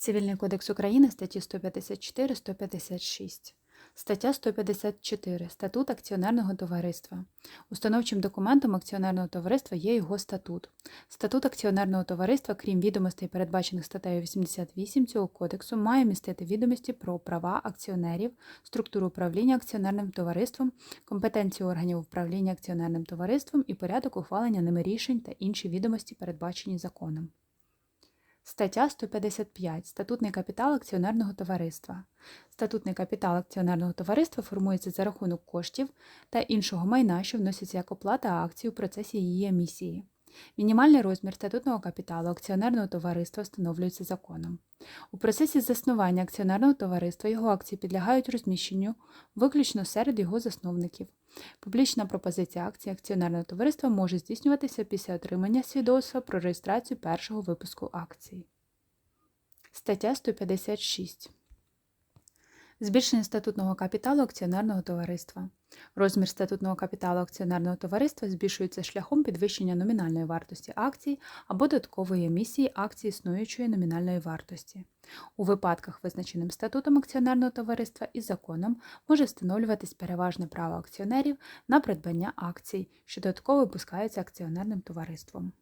Цивільний кодекс України статті 154-156. Стаття 154. Статут акціонерного товариства. Установчим документом акціонерного товариства є його статут. Статут акціонерного товариства, крім відомостей, передбачених статтею 88 цього кодексу, має містити відомості про права акціонерів, структуру управління акціонерним товариством, компетенцію органів управління акціонерним товариством і порядок ухвалення ними рішень та інші відомості, передбачені законом. Стаття 155. Статутний капітал акціонерного товариства. Статутний капітал акціонерного товариства формується за рахунок коштів та іншого майна, що вносяться як оплата акцій у процесі її емісії. Мінімальний розмір статутного капіталу акціонерного товариства встановлюється законом. У процесі заснування акціонерного товариства його акції підлягають розміщенню виключно серед його засновників. Публічна пропозиція акцій акціонерного товариства може здійснюватися після отримання свідоцтва про реєстрацію першого випуску акцій. Стаття 156. Збільшення статутного капіталу акціонерного товариства. Розмір статутного капіталу акціонерного товариства збільшується шляхом підвищення номінальної вартості акцій або додаткової емісії акцій існуючої номінальної вартості. У випадках, визначеним статутом акціонерного товариства і законом, може встановлюватись переважне право акціонерів на придбання акцій, що додатково випускаються акціонерним товариством.